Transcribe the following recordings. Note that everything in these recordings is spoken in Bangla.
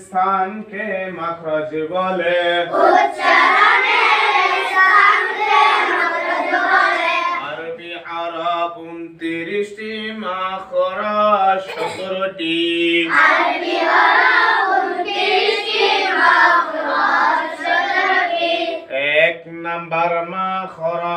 স্থানকে মাখরাজ বলে। আরবি আরব উনত্রিশটি মাখরাজ সতেরোটি। এক নাম্বার মাখরাজ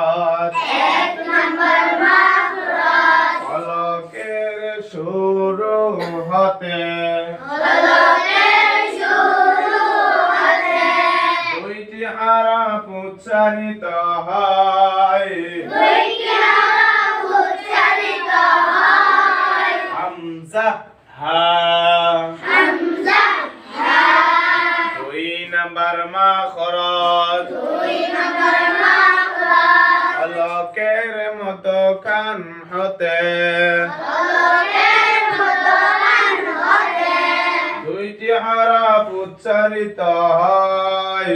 হয়। হামজা হা দুই নাম্বার মাখরাজ। ফলকের মতো কান হতে। দুইটি আরব উচ্চারিত হয়।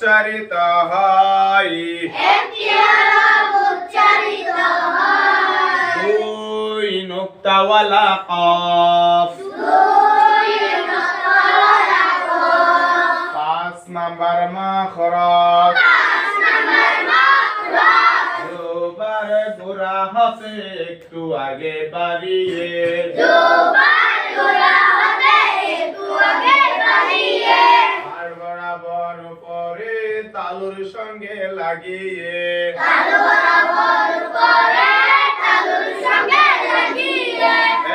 উচ্চারিত হয় দুই নুক্তাওয়ালা কফ পাঁচ নাম্বার মাখরাজ দুবার গোরা হাতে একটু আগে বাড়িয়ে লাগিয়ে।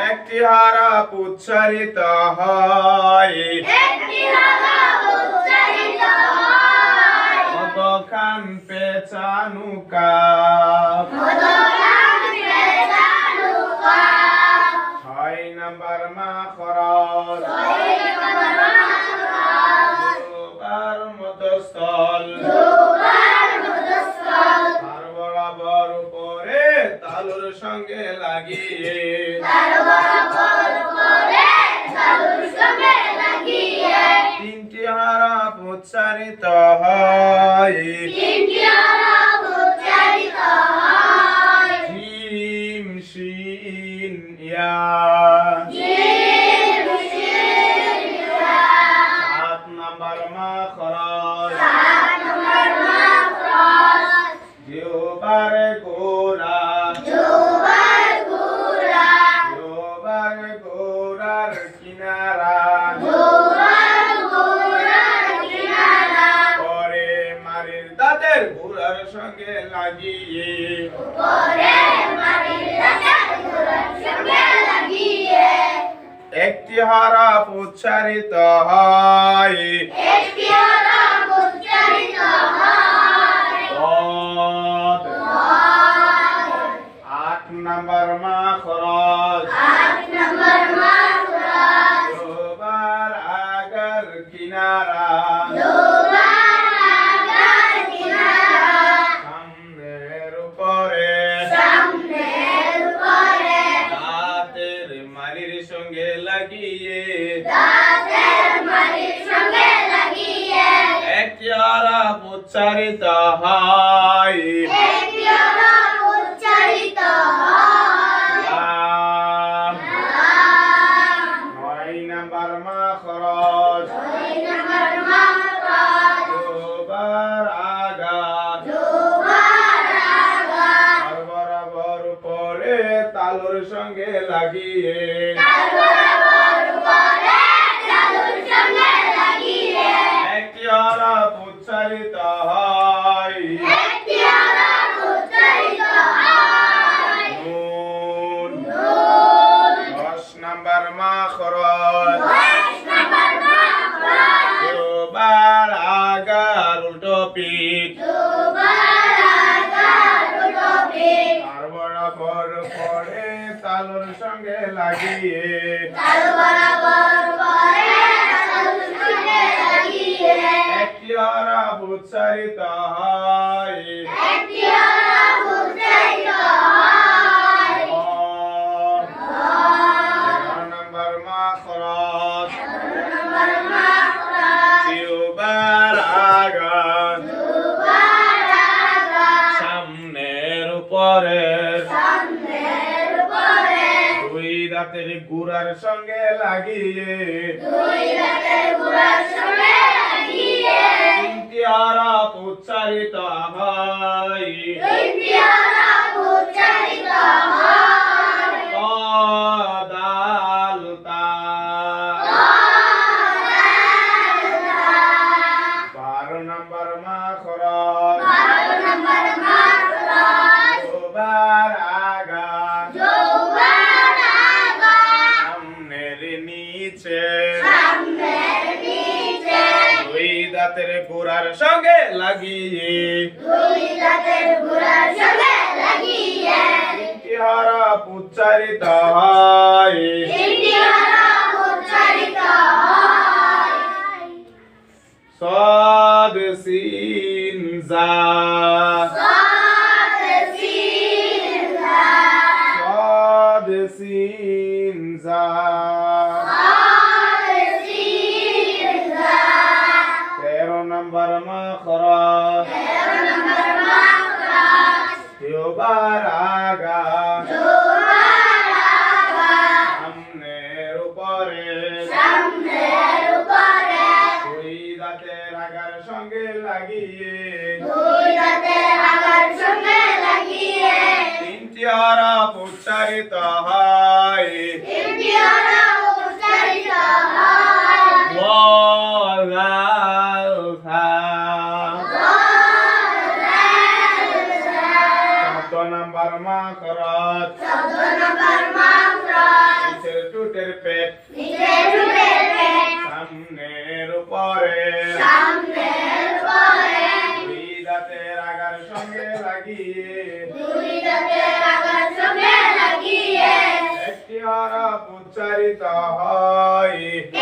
একটি হারা উচ্চারিত হয়। কতখান পেছানু সঙ্গে লাগিয়ে কিনারা পরে মারির দাঁতের সঙ্গে লাগিয়ে একটি হরফ উচ্চারিত হয় পদ। হয়। লাম। নয় নাম্বার মাখরাজ দুবার আগার বরাবর উপরে তালুর সঙ্গে লাগিয়ে। উচ্চারিত হয়। দশ নাম্বার মাখরাজ দুবার আগার উল্টো পিঠ। তার বরাবর পড়ে তালুর সঙ্গে লাগিয়ে। পরে একটি হরফ উচ্চারিত হয় দাঁতের গুড়ার সঙ্গে লাগিয়ে। দুই রাতের গুড়ার সঙ্গে লাগিয়ে। তিনটি হরফ উচ্চারিত হয়। তিনটি দাঁতের গোড়ার সঙ্গে লাগিয়ে। দুই রাতের গুড়ার সঙ্গে লাগিয়ে। তিনটি হরফ উচ্চারিত হয়। তিনটি হরফ নম্বর মাখরাজ। দুবার আগা সামনের উপরে সামনের উপরে দুই দাঁতের আগার সঙ্গে লাগিয়ে। দুই রাতের আগার সঙ্গে লাগিয়ে তিনটি হরফ উচ্চারিত হয়। নিচের টুটের পেট নিচে ঠুটের পেট সামনের উপরে। সামনের উপরে। দুই দাঁতের আগার সঙ্গে লাগিয়ে। দুই দাঁতের আগার সঙ্গে লাগিয়ে। একটি হরফ উচ্চারিত হয়।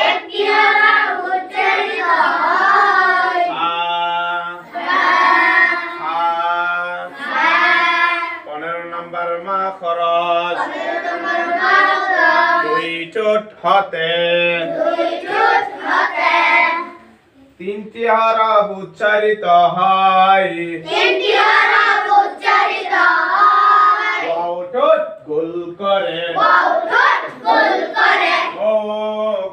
একটি হরফ উচ্চারিত হয়। হতে। তিনটি হরফ উচ্চারিত হয়। তিনটি হরফ উচ্চারিত হয়। বাউ ঠোঁট গোল করে। বাউ গোল করে। ও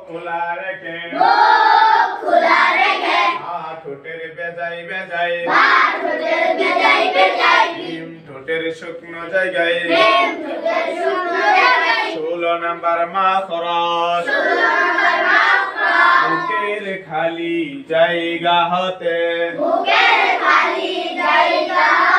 খোলা রেখে। মুখ খোলা রেখে। আ ঠোঁটের বেজাই বেজাই বা ঠোঁটের বেজাই বেজাই ডিম ঠোঁটের শুকনো জায়গায়। ঠোঁটের শুকনো জায়গায়। ষোলো নাম্বার মাখরাজ। বুকের খালি জায়গা হতে। বুকের খালি জায়গাতে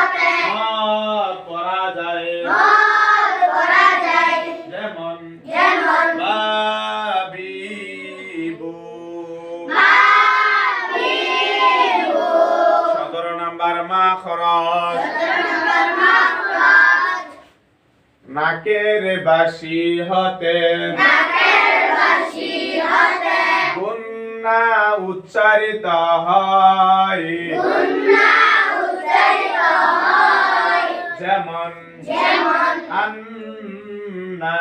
নাকের বাসি হতে। গুন্না উচ্চারিত হয়। যেমন আন্না।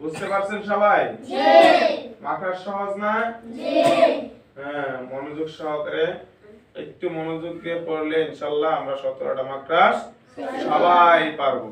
বুঝতে পারছেন সবাই? মাথার সহজ না? হ্যাঁ মনোযোগ সহকারে একটু মনোযোগ দিয়ে পড়লে ইনশাল্লাহ আমরা সতেরোটা মাকড়াস সবাই পারব।